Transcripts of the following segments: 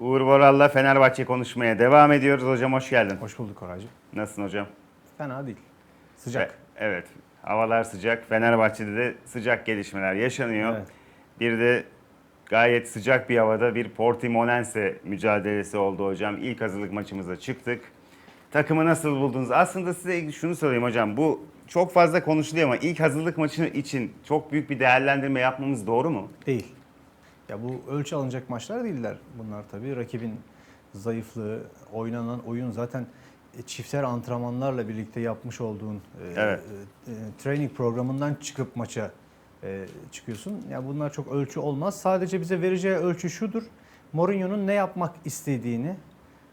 Uğur Boral'la Fenerbahçe konuşmaya devam ediyoruz. Hocam hoş geldin. Hoş bulduk Koraycığım. Nasılsın hocam? Fena değil. Sıcak. E- evet. Havalar sıcak. Fenerbahçe'de de sıcak gelişmeler yaşanıyor. Evet. Bir de gayet sıcak bir havada bir Portimonense mücadelesi oldu hocam. İlk hazırlık maçımıza çıktık. Takımı nasıl buldunuz? Aslında size şunu sorayım hocam. Bu çok fazla konuşuluyor ama ilk hazırlık maçı için çok büyük bir değerlendirme yapmamız doğru mu? Değil. Ya bu ölçü alınacak maçlar değiller bunlar tabii. Rakibin zayıflığı, oynanan oyun zaten e, çifter antrenmanlarla birlikte yapmış olduğun e, Evet. e, e, training programından çıkıp maça e, çıkıyorsun. Ya bunlar çok ölçü olmaz. Sadece bize vereceği ölçü şudur. Mourinho'nun ne yapmak istediğini,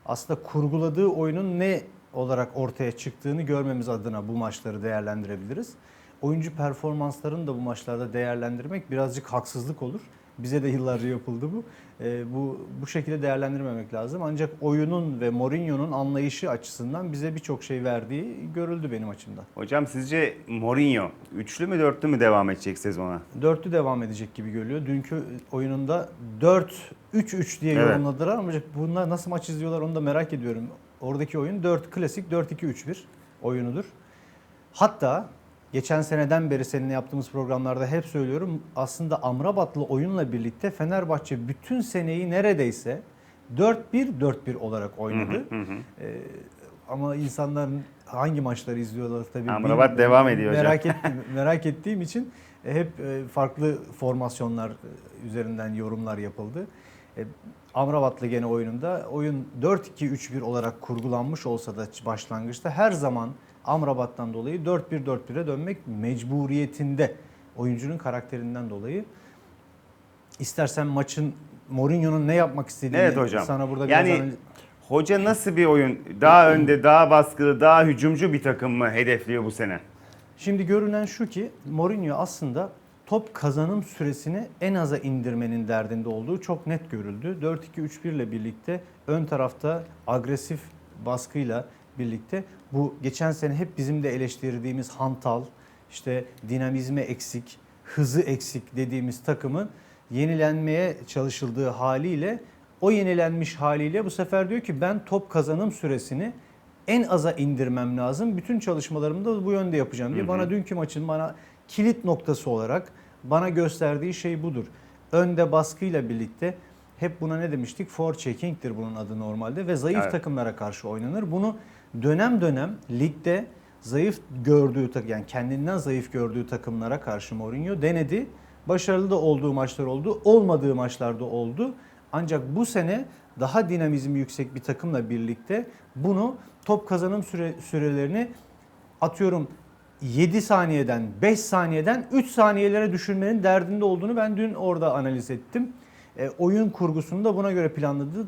aslında kurguladığı oyunun ne olarak ortaya çıktığını görmemiz adına bu maçları değerlendirebiliriz. Oyuncu performanslarını da bu maçlarda değerlendirmek birazcık haksızlık olur. Bize de yıllarca yapıldı bu. Ee, bu bu şekilde değerlendirmemek lazım. Ancak oyunun ve Mourinho'nun anlayışı açısından bize birçok şey verdiği görüldü benim açımdan. Hocam sizce Mourinho üçlü mü dörtlü mü devam edecek sezona? Dörtlü devam edecek gibi görülüyor. Dünkü oyununda 4-3-3 diye Evet. yorumladılar ama bunlar nasıl maç izliyorlar onu da merak ediyorum. Oradaki oyun 4 klasik 4-2-3-1 oyunudur. Hatta geçen seneden beri seninle yaptığımız programlarda hep söylüyorum. Aslında Amrabat'lı oyunla birlikte Fenerbahçe bütün seneyi neredeyse 4-1-4-1 olarak oynadı. Hı hı. Ee, ama insanların hangi maçları izliyorlar tabii. Amrabat devam ediyor hocam. merak Ettiğim, merak ettiğim için e, hep e, farklı formasyonlar e, üzerinden yorumlar yapıldı. Amrabat'la gene oyununda oyun 4-2-3-1 olarak kurgulanmış olsa da başlangıçta her zaman Amrabat'tan dolayı 4-1-4-1'e dönmek mecburiyetinde oyuncunun karakterinden dolayı. İstersen maçın Mourinho'nun ne yapmak istediğini Evet hocam. sana burada biraz Yani hoca nasıl bir oyun? Daha önde, daha baskılı, daha hücumcu bir takım mı hedefliyor bu sene? Şimdi görünen şu ki Mourinho aslında top kazanım süresini en aza indirmenin derdinde olduğu çok net görüldü. 4-2-3-1 ile birlikte ön tarafta agresif baskıyla birlikte bu geçen sene hep bizim de eleştirdiğimiz hantal, işte dinamizmi eksik, hızı eksik dediğimiz takımın yenilenmeye çalışıldığı haliyle o yenilenmiş haliyle bu sefer diyor ki ben top kazanım süresini en aza indirmem lazım. Bütün çalışmalarımı da bu yönde yapacağım diye. Bana dünkü maçın bana kilit noktası olarak bana gösterdiği şey budur. Önde baskıyla birlikte hep buna ne demiştik? Forechecking'tir bunun adı normalde ve zayıf Evet. takımlara karşı oynanır. Bunu dönem dönem ligde zayıf gördüğü tak yani kendinden zayıf gördüğü takımlara karşı Mourinho denedi. Başarılı da olduğu maçlar oldu, olmadığı maçlarda oldu. Ancak bu sene daha dinamizmi yüksek bir takımla birlikte bunu top kazanım süre, sürelerini atıyorum 7 saniyeden 5 saniyeden 3 saniyelere düşürmenin derdinde olduğunu ben dün orada analiz ettim. E, oyun kurgusunu da buna göre planladı.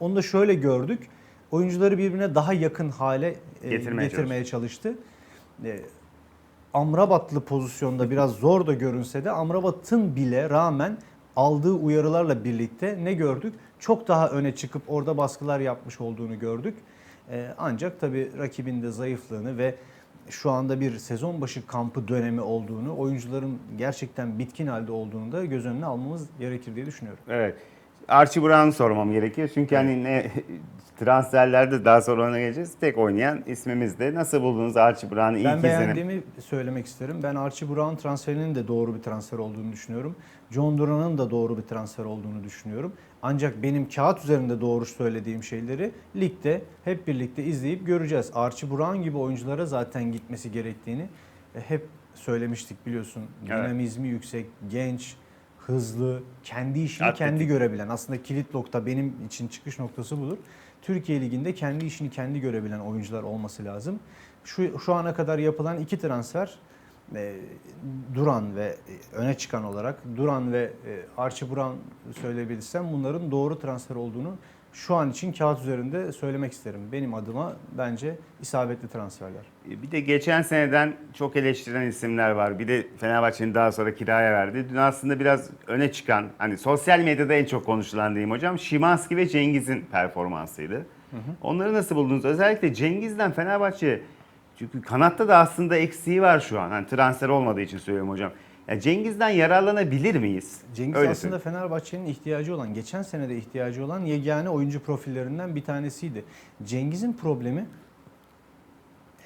Onu da şöyle gördük. Oyuncuları birbirine daha yakın hale e, Getirmeye getirmeye çalıştı. E, Amrabatlı pozisyonda biraz zor da görünse de Amrabat'ın bile rağmen aldığı uyarılarla birlikte ne gördük? Çok daha öne çıkıp orada baskılar yapmış olduğunu gördük. Ee, ancak tabii rakibin de zayıflığını ve şu anda bir sezon başı kampı dönemi olduğunu, oyuncuların gerçekten bitkin halde olduğunu da göz önüne almamız gerekir diye düşünüyorum. Evet. Archie Brown'u sormam gerekiyor. Çünkü hani ne transferlerde daha sonra ona geleceğiz. Tek oynayan ismimiz de. Nasıl buldunuz Archie Brown'u ilk Ben beğendiğimi söylemek isterim. Ben Archie Brown transferinin de doğru bir transfer olduğunu düşünüyorum. John Duran'ın da doğru bir transfer olduğunu düşünüyorum. Ancak benim kağıt üzerinde doğru söylediğim şeyleri ligde hep birlikte izleyip göreceğiz. Archie Brown gibi oyunculara zaten gitmesi gerektiğini hep söylemiştik biliyorsun. Evet. Dinamizmi yüksek, genç, hızlı, kendi işini Atletik. kendi görebilen. Aslında kilit nokta benim için çıkış noktası budur. Türkiye Ligi'nde kendi işini kendi görebilen oyuncular olması lazım. Şu, şu ana kadar yapılan iki transfer e, Duran ve e, öne çıkan olarak Duran ve e, Archie Brown söyleyebilirsem bunların doğru transfer olduğunu şu an için kağıt üzerinde söylemek isterim. Benim adıma bence isabetli transferler. Bir de geçen seneden çok eleştirilen isimler var. Bir de Fenerbahçe'nin daha sonra kiraya verdi. Dün aslında biraz öne çıkan, hani sosyal medyada en çok konuşulan diyeyim hocam, Şimanski ve Cengiz'in performansıydı. Onları nasıl buldunuz? Özellikle Cengiz'den Fenerbahçe, çünkü kanatta da aslında eksiği var şu an. Hani transfer olmadığı için söylüyorum hocam. Ya Cengiz'den yararlanabilir miyiz? Cengiz Öyle aslında Fenerbahçe'nin ihtiyacı olan, geçen sene de ihtiyacı olan yegane oyuncu profillerinden bir tanesiydi. Cengiz'in problemi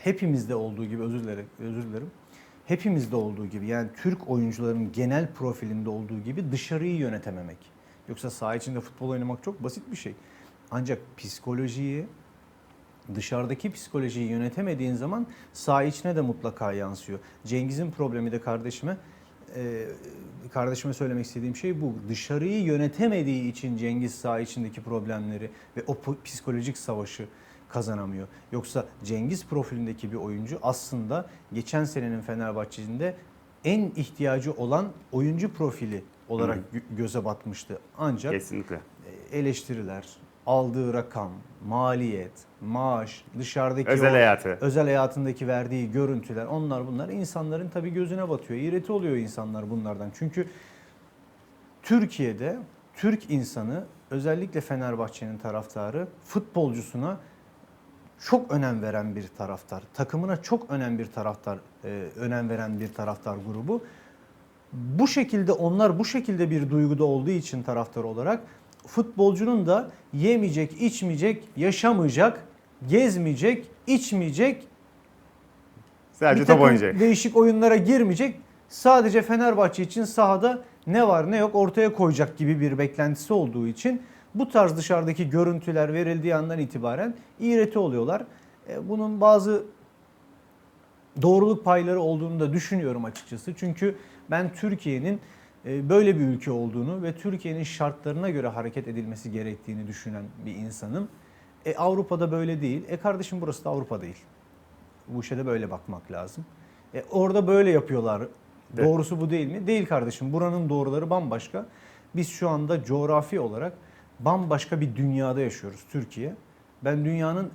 hepimizde olduğu gibi özür dilerim, özür dilerim. Hepimizde olduğu gibi yani Türk oyuncuların genel profilinde olduğu gibi dışarıyı yönetememek. Yoksa saha içinde futbol oynamak çok basit bir şey. Ancak psikolojiyi dışarıdaki psikolojiyi yönetemediğin zaman saha içine de mutlaka yansıyor. Cengiz'in problemi de kardeşime e, kardeşime söylemek istediğim şey bu. Dışarıyı yönetemediği için Cengiz saha içindeki problemleri ve o psikolojik savaşı kazanamıyor. Yoksa Cengiz profilindeki bir oyuncu aslında geçen senenin Fenerbahçe'sinde en ihtiyacı olan oyuncu profili olarak gö- göze batmıştı. Ancak Kesinlikle. eleştiriler, aldığı rakam, maliyet, maaş, dışarıdaki Özel o- hayatı. özel hayatındaki verdiği görüntüler onlar bunlar insanların tabii gözüne batıyor. İğreti oluyor insanlar bunlardan. Çünkü Türkiye'de Türk insanı özellikle Fenerbahçe'nin taraftarı futbolcusuna çok önem veren bir taraftar. Takımına çok önem bir taraftar, e, önem veren bir taraftar grubu. Bu şekilde onlar bu şekilde bir duyguda olduğu için taraftar olarak futbolcunun da yemeyecek, içmeyecek, yaşamayacak, gezmeyecek, içmeyecek, Sadece bir top takım oynayacak. değişik oyunlara girmeyecek. Sadece Fenerbahçe için sahada ne var ne yok ortaya koyacak gibi bir beklentisi olduğu için bu tarz dışarıdaki görüntüler verildiği andan itibaren iğreti oluyorlar. E, Bunun bazı doğruluk payları olduğunu da düşünüyorum açıkçası. Çünkü ben Türkiye'nin böyle bir ülke olduğunu ve Türkiye'nin şartlarına göre hareket edilmesi gerektiğini düşünen bir insanım. E, Avrupa'da böyle değil. E kardeşim burası da Avrupa değil. Bu işe de böyle bakmak lazım. E, orada böyle yapıyorlar. De- Doğrusu bu değil mi? Değil kardeşim. Buranın doğruları bambaşka. Biz şu anda coğrafi olarak bambaşka bir dünyada yaşıyoruz Türkiye. Ben dünyanın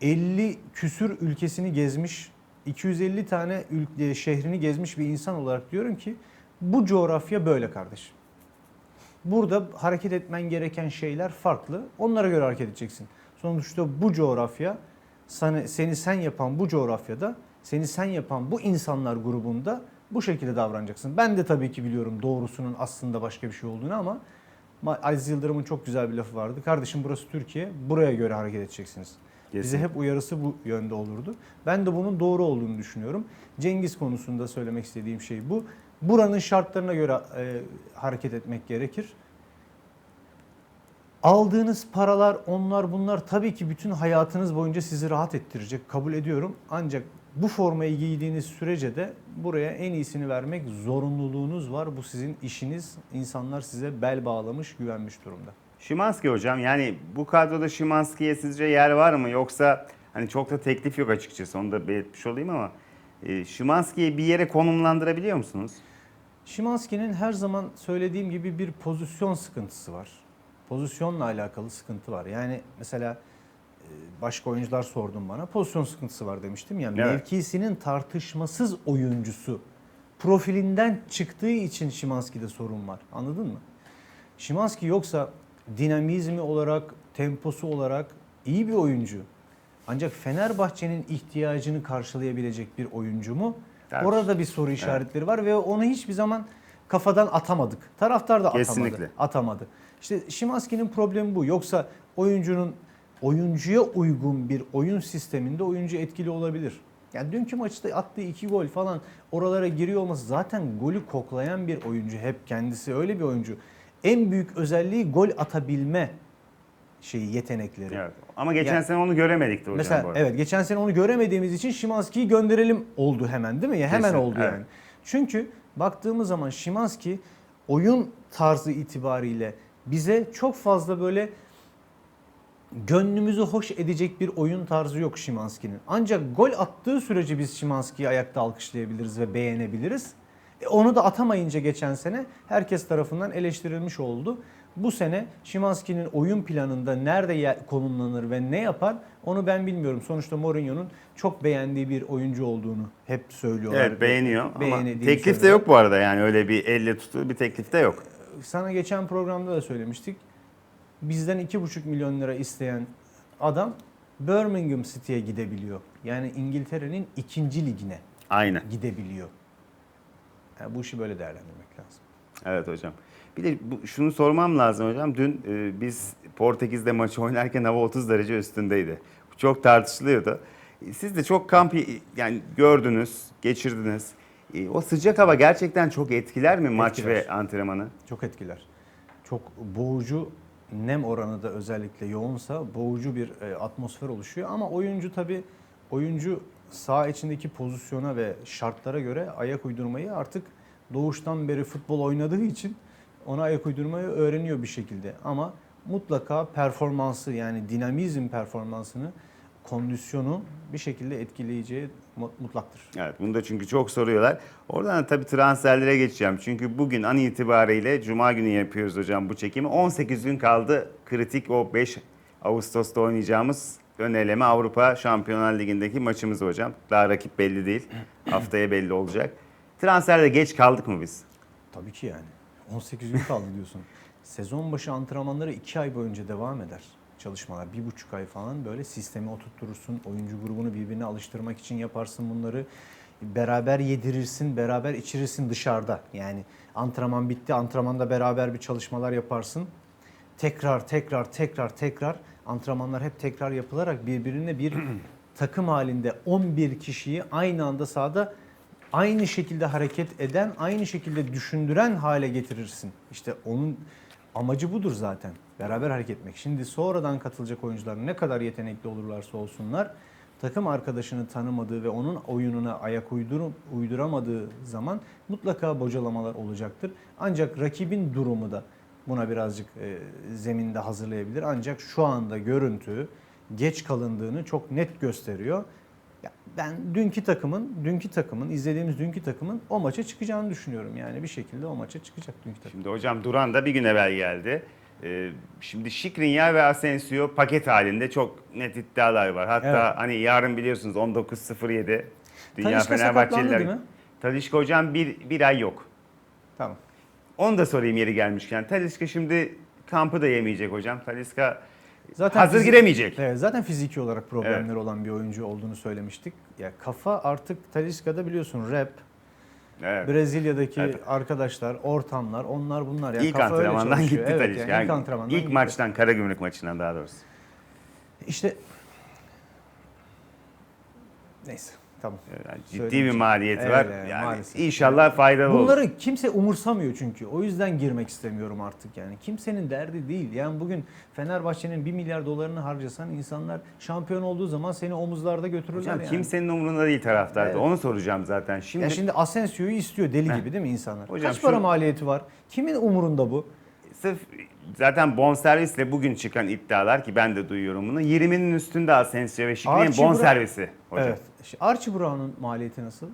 50 küsür ülkesini gezmiş, 250 tane ülke, şehrini gezmiş bir insan olarak diyorum ki bu coğrafya böyle kardeşim. Burada hareket etmen gereken şeyler farklı. Onlara göre hareket edeceksin. Sonuçta bu coğrafya seni, seni sen yapan bu coğrafyada seni sen yapan bu insanlar grubunda bu şekilde davranacaksın. Ben de tabii ki biliyorum doğrusunun aslında başka bir şey olduğunu ama Ma- Aziz Yıldırım'ın çok güzel bir lafı vardı. Kardeşim burası Türkiye, buraya göre hareket edeceksiniz. Bize Kesin. hep uyarısı bu yönde olurdu. Ben de bunun doğru olduğunu düşünüyorum. Cengiz konusunda söylemek istediğim şey bu. Buranın şartlarına göre e, hareket etmek gerekir. Aldığınız paralar, onlar bunlar tabii ki bütün hayatınız boyunca sizi rahat ettirecek. Kabul ediyorum. Ancak bu formayı giydiğiniz sürece de buraya en iyisini vermek zorunluluğunuz var. Bu sizin işiniz. İnsanlar size bel bağlamış, güvenmiş durumda. Şimanski hocam yani bu kadroda Şimanski'ye sizce yer var mı yoksa hani çok da teklif yok açıkçası onu da belirtmiş olayım ama e, Şimanski'yi bir yere konumlandırabiliyor musunuz? Şimanski'nin her zaman söylediğim gibi bir pozisyon sıkıntısı var. Pozisyonla alakalı sıkıntı var. Yani mesela e, başka oyuncular sordum bana. Pozisyon sıkıntısı var demiştim ya. Evet. Mevkisinin tartışmasız oyuncusu. Profilinden çıktığı için Şimanski'de sorun var. Anladın mı? Şimanski yoksa dinamizmi olarak, temposu olarak iyi bir oyuncu. Ancak Fenerbahçe'nin ihtiyacını karşılayabilecek bir oyuncu mu? Tartış- Orada bir soru işaretleri var ve onu hiçbir zaman kafadan atamadık. Taraftar da atamadı. Kesinlikle. Atamadı. İşte Şimanski'nin problemi bu. Yoksa oyuncunun oyuncuya uygun bir oyun sisteminde oyuncu etkili olabilir. Yani dünkü maçta attığı iki gol falan oralara giriyor olması zaten golü koklayan bir oyuncu. Hep kendisi öyle bir oyuncu. En büyük özelliği gol atabilme şeyi yetenekleri. Evet. Ama geçen Yani- sene onu göremedik de hocam bu Mesela arada. evet geçen sene onu göremediğimiz için Şimanski'yi gönderelim oldu hemen değil mi? Ya hemen Kesin, oldu evet. yani. Çünkü baktığımız zaman Şimanski oyun tarzı itibariyle bize çok fazla böyle gönlümüzü hoş edecek bir oyun tarzı yok Şimanski'nin. Ancak gol attığı sürece biz Şimanski'yi ayakta alkışlayabiliriz ve beğenebiliriz. E onu da atamayınca geçen sene herkes tarafından eleştirilmiş oldu. Bu sene Şimanski'nin oyun planında nerede konumlanır ve ne yapar onu ben bilmiyorum. Sonuçta Mourinho'nun çok beğendiği bir oyuncu olduğunu hep söylüyorlar. Evet beğeniyor ama teklif de yok bu arada yani öyle bir elle tuttuğu bir teklif de yok. Sana geçen programda da söylemiştik. Bizden 2,5 milyon lira isteyen adam Birmingham City'ye gidebiliyor. Yani İngiltere'nin ikinci ligine Aynen. gidebiliyor. Yani bu işi böyle değerlendirmek lazım. Evet hocam. Bir de bu, şunu sormam lazım hocam. Dün e, biz Portekiz'de maçı oynarken hava 30 derece üstündeydi. Çok tartışılıyordu. Siz de çok kamp yani gördünüz, geçirdiniz. E, o sıcak hava gerçekten çok etkiler mi maç Etkiler. ve antrenmanı? Çok etkiler. Çok boğucu nem oranı da özellikle yoğunsa boğucu bir e, atmosfer oluşuyor. Ama oyuncu tabii oyuncu saha içindeki pozisyona ve şartlara göre ayak uydurmayı artık doğuştan beri futbol oynadığı için ona ayak uydurmayı öğreniyor bir şekilde. Ama mutlaka performansı yani dinamizm performansını, kondisyonu bir şekilde etkileyeceği mu- mutlaktır. Evet bunu da çünkü çok soruyorlar. Oradan da tabii transferlere geçeceğim. Çünkü bugün an itibariyle Cuma günü yapıyoruz hocam bu çekimi. 18 gün kaldı kritik o 5 Ağustos'ta oynayacağımız ön eleme Avrupa Şampiyonlar Ligi'ndeki maçımız hocam. Daha rakip belli değil. Haftaya belli olacak. Transferde geç kaldık mı biz? Tabii ki yani. 18 gün kaldı diyorsun. Sezon başı antrenmanları 2 ay boyunca devam eder çalışmalar. Bir buçuk ay falan böyle sistemi oturturursun. Oyuncu grubunu birbirine alıştırmak için yaparsın bunları. Beraber yedirirsin, beraber içirirsin dışarıda. Yani antrenman bitti, antrenmanda beraber bir çalışmalar yaparsın. Tekrar, tekrar, tekrar, tekrar antrenmanlar hep tekrar yapılarak birbirine bir takım halinde 11 kişiyi aynı anda sahada aynı şekilde hareket eden, aynı şekilde düşündüren hale getirirsin. İşte onun amacı budur zaten. Beraber hareket etmek. Şimdi sonradan katılacak oyuncular ne kadar yetenekli olurlarsa olsunlar takım arkadaşını tanımadığı ve onun oyununa ayak uydurum, uyduramadığı zaman mutlaka bocalamalar olacaktır. Ancak rakibin durumu da buna birazcık e, zeminde hazırlayabilir. Ancak şu anda görüntü geç kalındığını çok net gösteriyor. Ya ben dünkü takımın, dünkü takımın, izlediğimiz dünkü takımın o maça çıkacağını düşünüyorum. Yani bir şekilde o maça çıkacak dünkü takım. Şimdi hocam Duran da bir gün evvel geldi. Ee, şimdi Şikrinyar ve Asensio paket halinde çok net iddialar var. Hatta Evet. hani yarın biliyorsunuz 19.07 Dünya sakatlandı Fenerbahçeliler. Talişka hocam bir, bir ay yok. Tamam. Onu da sorayım yeri gelmişken. Talisca şimdi kampı da yemeyecek hocam. Talisca Zaten hazır fizik- giremeyecek. Evet, zaten fiziki olarak problemleri olan bir oyuncu olduğunu söylemiştik. Ya kafa artık Talisca'da biliyorsun rap, Evet. Brezilya'daki Evet. arkadaşlar, ortamlar, onlar bunlar. Ya İlk kafa antrenmandan gitti evet, Talisca. Yani Yani ilk antrenmandan ilk gitti. maçtan Karagümrük maçından daha doğrusu. İşte neyse tamam. Yani ciddi bir Söyleyeceğim. maliyeti Evet, var. evet, yani maalesef. inşallah faydalı olur. Bunları kimse umursamıyor çünkü. O yüzden girmek istemiyorum artık yani. Kimsenin derdi değil. Yani bugün Fenerbahçe'nin 1 milyar dolarını harcasan insanlar şampiyon olduğu zaman seni omuzlarda götürürler Hocam yani. kimsenin umurunda değil taraftarda. Evet. Onu soracağım zaten. Şimdi, Ya şimdi Asensio'yu istiyor deli Heh. gibi değil mi insanlar? Hocam Kaç para şu- maliyeti var? Kimin umurunda bu? sırf zaten bonservisle bugün çıkan iddialar ki ben de duyuyorum bunu. 20'nin üstünde Asensio ve Brown- bonservisi hocam. Evet. Archie Brown'un maliyeti nasıl?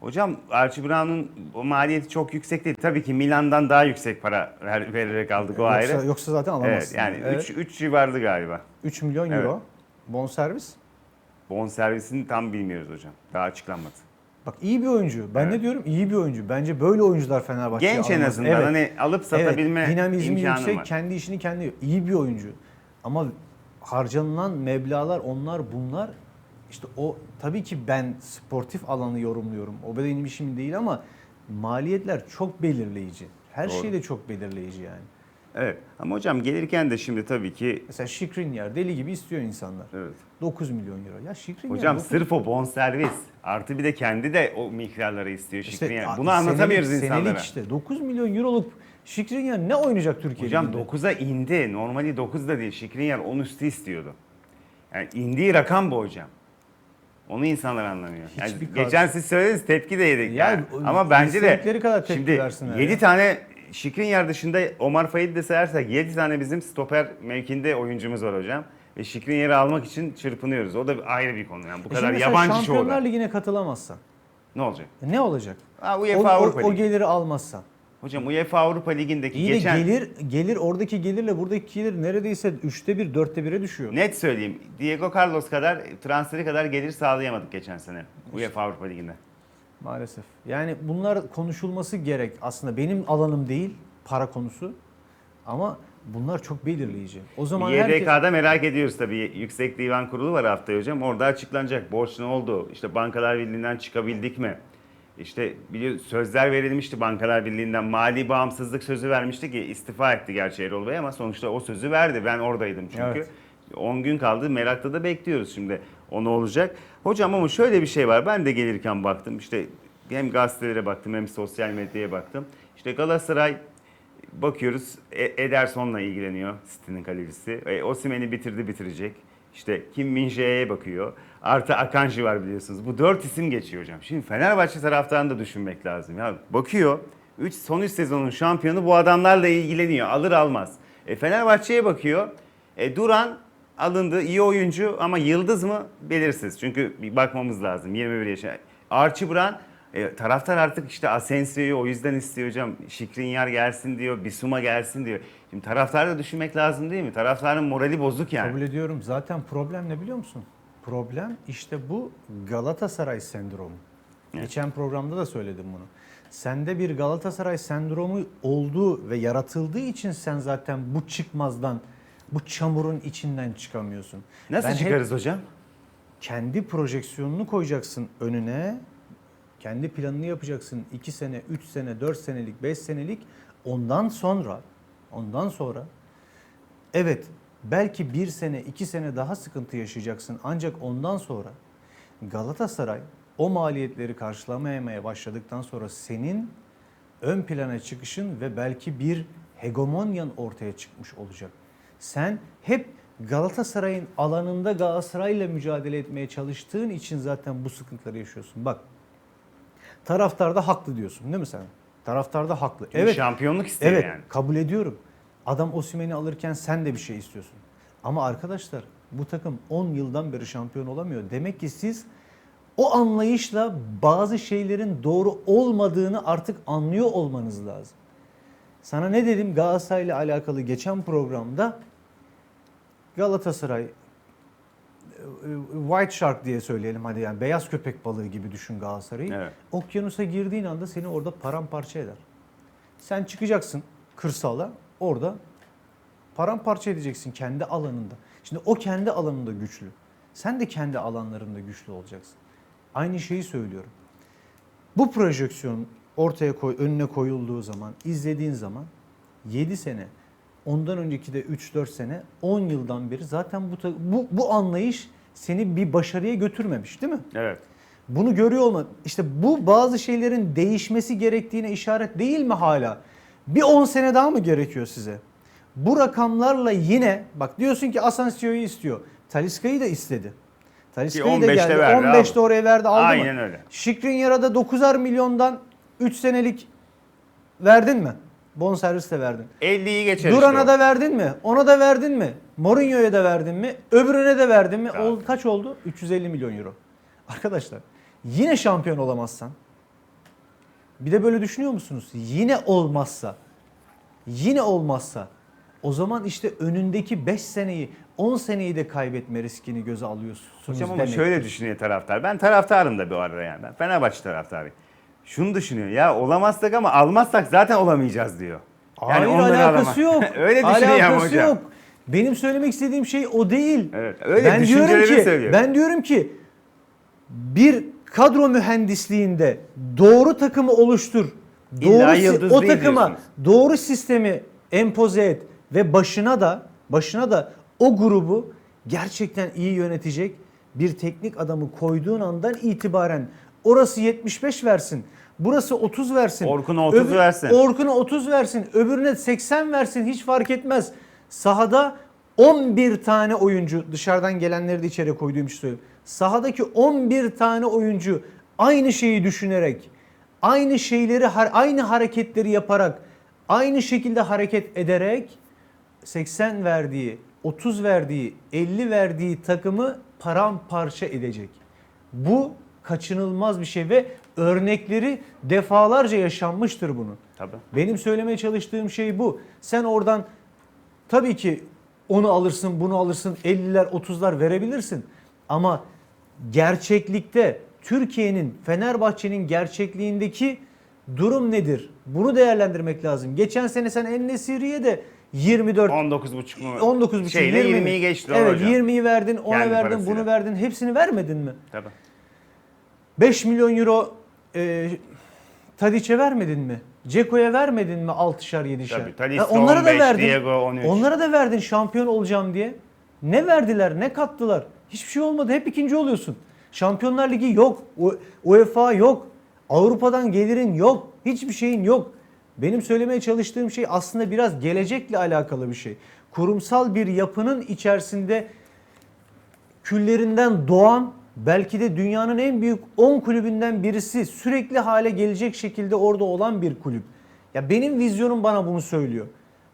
Hocam Archie Brown'un o maliyeti çok yüksek değil. Tabii ki Milan'dan daha yüksek para ver- vererek aldık o yoksa, ayrı. yoksa zaten Evet alamazsın. yani Evet. 3 3 civarlı galiba. 3 milyon Evet. euro bonservis. Bonservisini tam bilmiyoruz hocam. Daha açıklanmadı. Bak iyi bir oyuncu. Ben Evet. ne diyorum? İyi bir oyuncu. Bence böyle oyuncular Fenerbahçe'ye Genç en alınmaz. azından Evet. hani alıp satabilme evet, dinamizmi imkanı yüksek, var. kendi işini kendi iyi bir oyuncu. Ama harcanılan meblağlar onlar bunlar işte o tabii ki ben sportif alanı yorumluyorum. O benim işim değil ama maliyetler çok belirleyici. Her Doğru. şey de çok belirleyici yani. Evet ama hocam gelirken de şimdi tabii ki Mesela Şikrinyar deli gibi istiyor insanlar. evet. 9 milyon euro. Ya Şikrinyar Hocam 9 sırf o bonservis artı bir de kendi de o miktarları istiyor İşte Şikrinyar. a- Bunu anlatamıyoruz senelik, insanlara. Senelik işte 9 milyon euroluk Şikrinyar ne oynayacak Türkiye'de? Hocam 9'a indi. Normali 9 da değil. Şikrinyar 10 üstü istiyordu. Yani indiği rakam bu hocam. Onu insanlar anlamıyor. Yani Hiçbir geçen siz söylediniz tepki de yedik. Ya, yani. o- Ama bence de istedikleri kadar tepki şimdi versinler 7 ya. tane Şikrinyar dışında Omar Faid'i de sayarsak 7 tane bizim stoper mevkinde oyuncumuz var hocam. Ve Şikrinyar'ı almak için çırpınıyoruz. O da ayrı bir konu. Yani bu E kadar mesela yabancı çoğu Şampiyonlar da. Ligi'ne katılamazsan Ne olacak? e ne olacak? Ha, O, UEFA o, Avrupa o Ligi. geliri almazsan. Hocam UEFA Avrupa Ligi'ndeki İyi geçen... de gelir gelir oradaki gelirle buradaki gelir neredeyse üçte bir dörtte bire düşüyor. Net söyleyeyim. Diego Carlos kadar transferi kadar gelir sağlayamadık geçen sene UEFA Avrupa Ligi'nde. Maalesef. Yani bunlar konuşulması gerek. Aslında benim alanım değil para konusu. Ama bunlar çok belirleyici. O zaman herkes... YDK'da merak ediyoruz tabii. Yüksek Divan Kurulu var haftaya hocam. Orada açıklanacak. Borç ne oldu? İşte Bankalar Birliği'nden çıkabildik mi? İşte biliyor sözler verilmişti Bankalar Birliği'nden mali bağımsızlık sözü vermişti ki istifa etti gerçi Erol Bey ama sonuçta o sözü verdi. Ben oradaydım çünkü. Evet. 10 gün kaldı. Merakla da bekliyoruz şimdi o ne olacak. Hocam ama şöyle bir şey var. Ben de gelirken baktım. İşte hem gazetelere baktım hem sosyal medyaya baktım. İşte Galatasaray bakıyoruz E- Ederson'la ilgileniyor City'nin kalecisi. E, Osimhen'i bitirdi bitirecek. İşte Kim Min-jae'ye bakıyor. Artı Akanji var biliyorsunuz. Bu dört isim geçiyor hocam. Şimdi Fenerbahçe taraftarını da düşünmek lazım. Ya bakıyor. Üç, son 3 sezonun şampiyonu bu adamlarla ilgileniyor. Alır almaz. E, Fenerbahçe'ye bakıyor. E, Duran alındı. iyi oyuncu ama yıldız mı? Belirsiz. Çünkü bir bakmamız lazım. 21 yaşında. Archie Brown e, taraftar artık işte Asensio'yu o yüzden istiyor hocam. Şikrinyar gelsin diyor, Bisuma gelsin diyor. Şimdi taraftarı da düşünmek lazım değil mi? Taraftarın morali bozuk yani. Kabul ediyorum. Zaten problem ne biliyor musun? Problem işte bu Galatasaray sendromu. Geçen programda da söyledim bunu. Sende bir Galatasaray sendromu olduğu ve yaratıldığı için sen zaten bu çıkmazdan, bu çamurun içinden çıkamıyorsun. Nasıl Ben çıkarız hocam? kendi projeksiyonunu koyacaksın önüne. Kendi planını yapacaksın. 2 sene, 3 sene, 4 senelik, 5 senelik. Ondan sonra, ondan sonra evet belki bir sene, iki sene daha sıkıntı yaşayacaksın. Ancak ondan sonra Galatasaray o maliyetleri karşılamayamaya başladıktan sonra senin ön plana çıkışın ve belki bir hegemonyan ortaya çıkmış olacak. Sen hep Galatasaray'ın alanında Galatasaray'la mücadele etmeye çalıştığın için zaten bu sıkıntıları yaşıyorsun. Bak taraftar da haklı diyorsun değil mi sen? Taraftar da haklı. Çünkü şampiyonluk istiyor Evet, yani. kabul ediyorum. Adam Osimhen'i alırken sen de bir şey istiyorsun. Ama arkadaşlar bu takım 10 yıldan beri şampiyon olamıyor. Demek ki siz o anlayışla bazı şeylerin doğru olmadığını artık anlıyor olmanız lazım. Sana ne dedim Galatasaray'la alakalı geçen programda Galatasaray White Shark diye söyleyelim hadi yani beyaz köpek balığı gibi düşün Galatasaray'ı. Evet. Okyanusa girdiğin anda seni orada paramparça eder. Sen çıkacaksın kırsala orada paramparça edeceksin kendi alanında. Şimdi o kendi alanında güçlü. Sen de kendi alanlarında güçlü olacaksın. Aynı şeyi söylüyorum. Bu projeksiyon ortaya koy, önüne koyulduğu zaman, izlediğin zaman 7 sene, ondan önceki de 3-4 sene, 10 yıldan beri zaten bu, bu, bu anlayış seni bir başarıya götürmemiş değil mi? Evet. Bunu görüyor olma. İşte bu bazı şeylerin değişmesi gerektiğine işaret değil mi hala? Bir 10 sene daha mı gerekiyor size? Bu rakamlarla yine bak diyorsun ki Asensio'yu istiyor. Taliska'yı da istedi. Taliska'yı da 15'te geldi. verdi 15'te abi. oraya verdi aldı mı? Aynen öyle. Skriniar'a da 9'ar milyondan 3 senelik verdin mi? Bonservis de verdin. 50'yi geçer Duran'a işte da verdin mi? Ona da verdin mi? Mourinho'ya da verdin mi? Öbürüne de verdin mi? Ol, kaç oldu? 350 milyon euro. Arkadaşlar yine şampiyon olamazsan bir de böyle düşünüyor musunuz? Yine olmazsa yine olmazsa o zaman işte önündeki 5 seneyi 10 seneyi de kaybetme riskini göze alıyorsunuz Hocam ama şöyle düşünüyor taraftar. Ben taraftarım da bir arada yani. Ben Fenerbahçe taraftarıyım. Şunu düşünüyor. Ya olamazsak ama almazsak zaten olamayacağız diyor. Hayır onları alakası alama- yok. öyle düşünüyor alakası hocam. yok. Benim söylemek istediğim şey o değil. Evet, öyle ben diyorum ki söylüyor. ben diyorum ki bir kadro mühendisliğinde doğru takımı oluştur. Doğru o takıma diyorsunuz. doğru sistemi empoze et ve başına da başına da o grubu gerçekten iyi yönetecek bir teknik adamı koyduğun andan itibaren orası 75 versin. Burası 30 versin. Orkun'a 30 versin. Orkun'a 30 versin. Öbürüne 80 versin. Hiç fark etmez. Sahada 11 tane oyuncu dışarıdan gelenleri de içeri koyduğum için söylüyorum. Sahadaki 11 tane oyuncu aynı şeyi düşünerek, aynı şeyleri, aynı hareketleri yaparak, aynı şekilde hareket ederek 80 verdiği, 30 verdiği, 50 verdiği takımı paramparça edecek. Bu kaçınılmaz bir şey ve örnekleri defalarca yaşanmıştır bunun. Tabii. Benim söylemeye çalıştığım şey bu. Sen oradan tabii ki onu alırsın, bunu alırsın, 50'ler, 30'lar verebilirsin. Ama gerçeklikte Türkiye'nin, Fenerbahçe'nin gerçekliğindeki durum nedir? Bunu değerlendirmek lazım. Geçen sene sen En-Nesyri'ye de 24 19,5 mu? 19 buçuk, Şeyle 20 mi? 20'yi geçti Evet hocam. 20'yi verdin, ona Kendi verdin, parasıyla. bunu verdin. Hepsini vermedin mi? Tabii. 5 milyon euro e, Tadiç'e vermedin mi? Ceko'ya vermedin mi 6'şar 7'şer? Tabii, Ha, de 15, Diego 13. Onlara da verdin şampiyon olacağım diye. Ne verdiler, ne kattılar? Hiçbir şey olmadı. Hep ikinci oluyorsun. Şampiyonlar Ligi yok. UEFA yok. Avrupa'dan gelirin yok. Hiçbir şeyin yok. Benim söylemeye çalıştığım şey aslında biraz gelecekle alakalı bir şey. Kurumsal bir yapının içerisinde küllerinden doğan belki de dünyanın en büyük 10 kulübünden birisi sürekli hale gelecek şekilde orada olan bir kulüp. Ya benim vizyonum bana bunu söylüyor.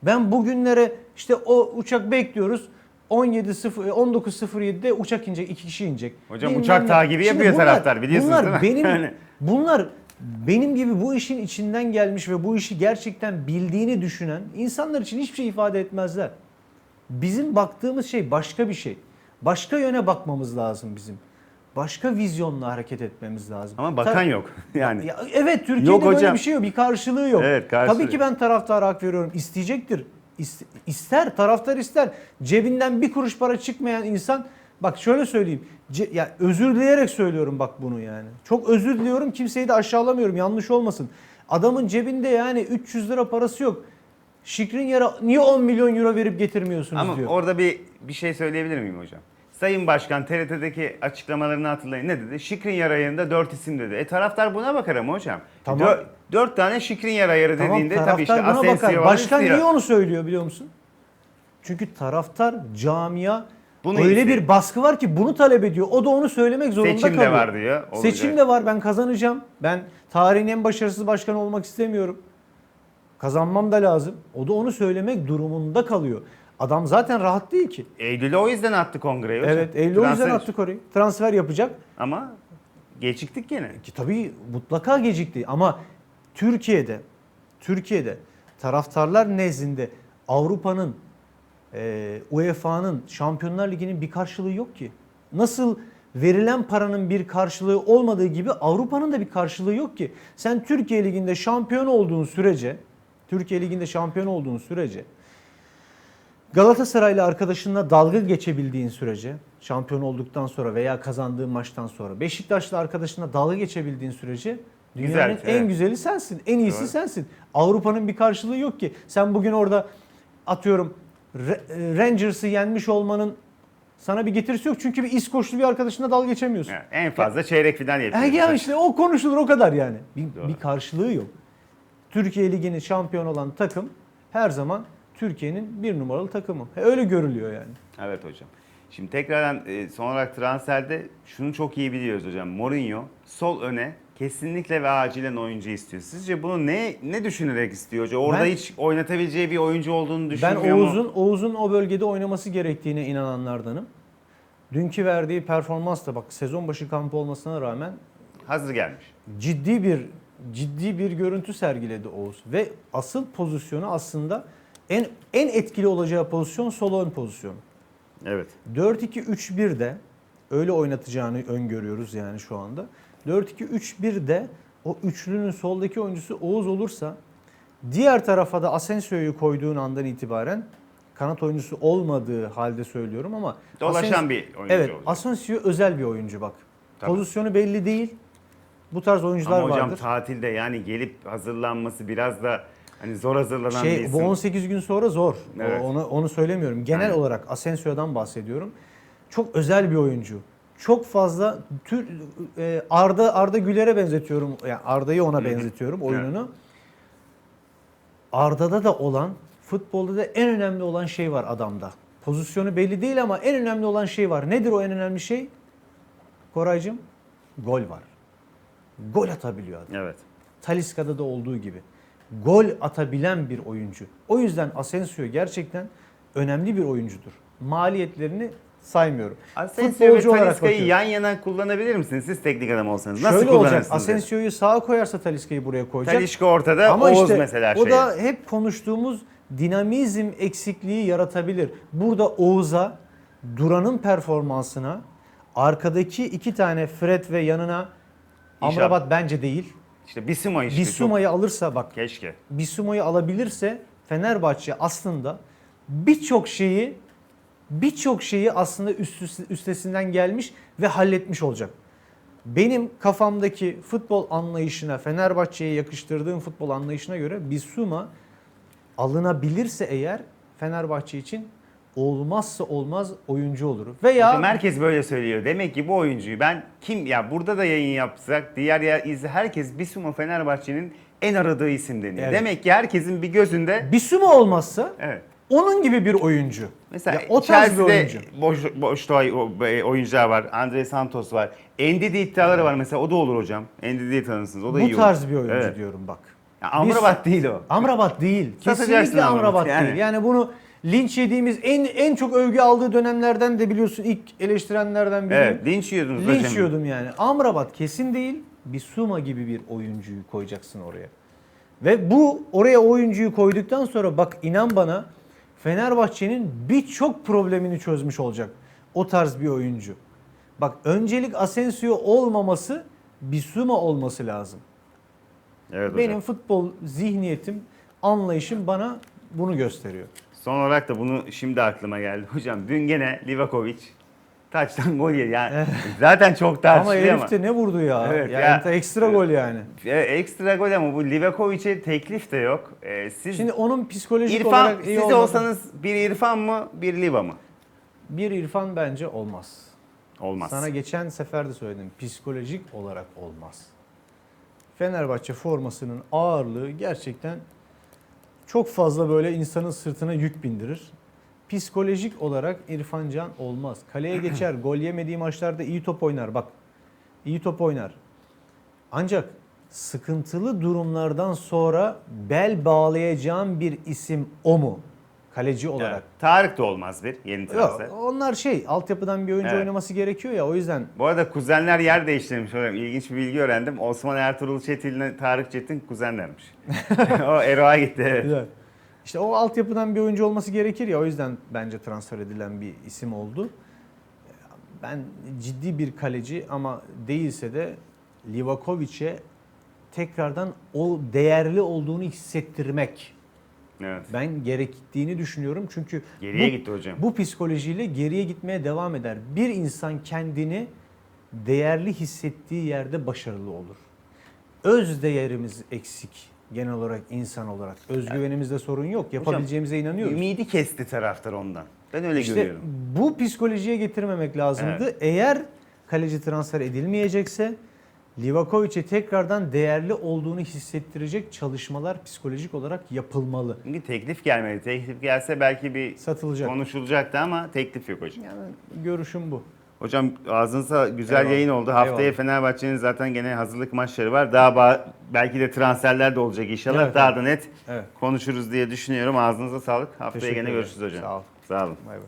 Ben bugünlere işte o uçak bekliyoruz. 17.0 19.07'de uçak inecek, iki kişi inecek. Hocam Bilmem uçak ne. takibi Şimdi yapıyor taraftar, biliyorsunuz bunlar değil mi? Benim, Yani. bunlar benim gibi bu işin içinden gelmiş ve bu işi gerçekten bildiğini düşünen insanlar için hiçbir şey ifade etmezler. Bizim baktığımız şey başka bir şey. Başka yöne bakmamız lazım bizim. Başka vizyonla hareket etmemiz lazım. Ama bakan Tabii- yok. Yani Ya evet Türkiye'de Yok böyle hocam. bir şey yok. Bir karşılığı yok. Evet, karşılığı Tabii ki ben taraftara hak veriyorum. İsteyecektir. İst- ister, taraftar ister. Cebinden bir kuruş para çıkmayan insan bak şöyle söyleyeyim. Ce- ya özür dileyerek söylüyorum bak bunu yani. Çok özür diliyorum. Kimseyi de aşağılamıyorum. Yanlış olmasın. Adamın cebinde yani 300 lira parası yok. Şikrin yere niye 10 milyon euro verip getirmiyorsunuz ama diyor. orada bir bir şey söyleyebilir miyim hocam? Sayın Başkan TRT'deki açıklamalarını hatırlayın. Ne dedi? Şikrin ayarında 4 isim dedi. E taraftar buna bakar ama hocam. Tamam. 4 tane Şikrin ayarı Tamam, dediğinde tabii işte buna bakar. Başkan istiyor. niye onu söylüyor biliyor musun? Çünkü taraftar, camia Bunu öyle istiyor. bir baskı var ki bunu talep ediyor. O da onu söylemek zorunda Seçim de kalıyor. var diyor, olacak. Seçim de var. Ben kazanacağım. Ben tarihin en başarısız başkanı olmak istemiyorum. Kazanmam da lazım. O da onu söylemek durumunda kalıyor. Adam zaten rahat değil ki. Eylül'e o yüzden attı kongreyi hocam. Evet, Eylül o yüzden Transfer- attık orayı. Transfer yapacak. Ama geciktik gene. Ki tabii mutlaka gecikti ama Türkiye'de Türkiye'de taraftarlar nezdinde Avrupa'nın e, UEFA'nın Şampiyonlar Ligi'nin bir karşılığı yok ki. Nasıl verilen paranın bir karşılığı olmadığı gibi Avrupa'nın da bir karşılığı yok ki. Sen Türkiye Ligi'nde şampiyon olduğun sürece Türkiye Ligi'nde şampiyon olduğun sürece Galatasaraylı arkadaşınla dalga geçebildiğin sürece şampiyon olduktan sonra veya kazandığın maçtan sonra Beşiktaşlı arkadaşınla dalga geçebildiğin sürece dünyanın Güzel, en evet. güzeli sensin. En iyisi Doğru. sensin. Avrupa'nın bir karşılığı yok ki. Sen bugün orada atıyorum Ra- Rangers'ı yenmiş olmanın sana bir getirisi yok. Çünkü bir İskoçlu bir arkadaşınla dalga geçemiyorsun. Yani en fazla çeyrek final E yapıyor. ya işte o konuşulur o kadar yani. Bir, Doğru. bir karşılığı yok. Türkiye Ligi'nin şampiyon olan takım her zaman Türkiye'nin bir numaralı takımı. E, Öyle görülüyor yani. Evet hocam. Şimdi tekrardan e, son olarak transferde şunu çok iyi biliyoruz hocam. Mourinho sol öne kesinlikle ve acilen oyuncu istiyor. Sizce bunu ne ne düşünerek istiyor hoca? Orada Ben- hiç oynatabileceği bir oyuncu olduğunu Ben düşünmüyor mu? Oğuz'un Oğuz'un o bölgede oynaması gerektiğine inananlardanım. Dünkü verdiği performans da bak sezon başı kampı olmasına rağmen Hazır gelmiş. ciddi bir ciddi bir görüntü sergiledi Oğuz ve asıl pozisyonu aslında en en etkili olacağı pozisyon sol ön pozisyonu. Evet. 4-2-3-1'de öyle oynatacağını öngörüyoruz yani şu anda. 4-2-3-1'de o üçlünün soldaki oyuncusu Oğuz olursa diğer tarafa da Asensio'yu koyduğun andan itibaren kanat oyuncusu olmadığı halde söylüyorum ama Dolaşan Asens- bir oyuncu Evet, olacak. Asensio özel bir oyuncu bak. Tabii. Pozisyonu belli değil. Bu tarz oyuncular Ama hocam vardır. tatilde yani gelip hazırlanması biraz da hani zor hazırlanan bir Şey, isim. bu 18 gün sonra zor. O- Evet. Onu, onu söylemiyorum. Genel Aynen. olarak Asensio'dan bahsediyorum. Çok özel bir oyuncu. Çok fazla tür, e, Arda Arda Güler'e benzetiyorum. Yani Arda'yı ona benzetiyorum oyununu. Arda'da da olan futbolda da en önemli olan şey var adamda. Pozisyonu belli değil ama en önemli olan şey var. Nedir o en önemli şey? Koraycığım gol var. Gol atabiliyor adam. Evet. Taliska'da da olduğu gibi. Gol atabilen bir oyuncu. O yüzden Asensio gerçekten önemli bir oyuncudur. Maliyetlerini saymıyorum. Asensio ve Futbolcu olarak Talisca'yı yan yana kullanabilir misiniz? Siz teknik adam olsanız. Nasıl Şöyle olacak. kullanırsınız? Asensio'yu sağa koyarsa Taliska'yı buraya koyacak. Talişka ortada, Ama Oğuz işte mesela o şey. da hep konuştuğumuz dinamizm eksikliği yaratabilir. Burada Oğuz'a Duran'ın performansına arkadaki iki tane Fred ve yanına Amrabat bence değil. İşte Bisuma işte. Bissuma'yı alırsa bak Keşke. Bissuma'yı alabilirse Fenerbahçe aslında birçok şeyi birçok şeyi aslında üst, üst- üstesinden gelmiş ve halletmiş olacak. benim kafamdaki futbol anlayışına, Fenerbahçe'ye yakıştırdığım futbol anlayışına göre Bissouma alınabilirse eğer Fenerbahçe için olmazsa olmaz oyuncu olur. Veya Hocam herkes böyle söylüyor. Demek ki bu oyuncuyu ben kim ya burada da yayın yapsak diğer ya izle herkes Bisuma Fenerbahçe'nin en aradığı isim deniyor. Evet. Demek ki herkesin bir gözünde Bissouma olmazsa evet. onun gibi bir oyuncu. Mesela Ya o tarz bir oyuncu. boş, boşta e, oyuncular var. Andre Santos var. Endidi iddiaları var mesela. O da olur hocam. Endidi'yi tanırsınız. O da iyi Bu olur. tarz bir oyuncu Evet. diyorum bak. Ya Amrabat değil o. Amrabat değil. Kesinlikle Amrabat'ı Amrabat yani. değil. Yani bunu linç yediğimiz en en çok övgü aldığı dönemlerden de biliyorsun ilk eleştirenlerden biri. Evet. Linç yiyordunuz Linç hocam. yiyordum yani. Amrabat kesin değil. Bissouma gibi bir oyuncuyu koyacaksın oraya. Ve bu oraya oyuncuyu koyduktan sonra bak inan bana Fenerbahçe'nin birçok problemini çözmüş olacak. O tarz bir oyuncu. Bak öncelik Asensio olmaması Bissouma olması lazım. Evet hocam. Benim futbol zihniyetim, anlayışım bana bunu gösteriyor. Son olarak da bunu şimdi aklıma geldi. Hocam dün gene Livakovic taçtan gol yedi. Yani zaten çok Ama tartışılıyor ama. herif de ne vurdu ya? Evet, ya, ya- ekstra gol yani. E, ekstra gol ama bu Livakovic'e teklif de yok. E, siz Şimdi onun psikolojik İrfan olarak iyi siz olmadı. olsanız bir İrfan mı bir Liva mı? Bir İrfan bence olmaz. Olmaz. Sana geçen sefer de söyledim. Psikolojik olarak olmaz. Fenerbahçe formasının ağırlığı gerçekten çok fazla böyle insanın sırtına yük bindirir. Psikolojik olarak İrfan Can olmaz. Kaleye geçer, gol yemediği maçlarda iyi top oynar. Bak, iyi top oynar. Ancak sıkıntılı durumlardan sonra bel bağlayacağım bir isim o mu? Kaleci olarak. Evet. Tarık da olmaz bir yeni transfer. Yok, onlar şey altyapıdan bir oyuncu Evet. oynaması gerekiyor ya o yüzden Bu arada kuzenler yer değiştirmiş hocam. İlginç bir bilgi öğrendim. Osman Ertuğrul Çetin ile Tarık Çetin kuzenlermiş. o Ero'a gitti. Evet. Güzel. İşte o altyapıdan bir oyuncu olması gerekir ya o yüzden bence transfer edilen bir isim oldu. Ben ciddi bir kaleci ama değilse de Livakovic'e tekrardan o değerli olduğunu hissettirmek Evet. ben gerektiğini düşünüyorum. Çünkü Geriye bu, gitti hocam. bu psikolojiyle geriye gitmeye devam eder. Bir insan kendini değerli hissettiği yerde başarılı olur. Öz değerimiz eksik genel olarak insan olarak. Özgüvenimizde sorun yok. Yapabileceğimize inanıyoruz. Ümidi kesti taraftar ondan. Ben öyle İşte görüyorum. bu psikolojiye getirmemek lazımdı. Evet. Eğer kaleci transfer edilmeyecekse Livakovic'e tekrardan değerli olduğunu hissettirecek çalışmalar psikolojik olarak yapılmalı. Çünkü teklif gelmedi. Teklif gelse belki bir Satılacak. konuşulacaktı ama teklif yok hocam. Yani görüşüm bu. Hocam ağzınıza güzel Eyvallah. yayın oldu. Haftaya Eyvallah. Fenerbahçe'nin zaten gene hazırlık maçları var. Daha ba- belki de transferler de olacak inşallah. Evet, Daha da net Evet. konuşuruz diye düşünüyorum. Ağzınıza sağlık. Haftaya Teşekkür gene ederim. görüşürüz hocam. Sağ ol. Sağ olun. Bay bay.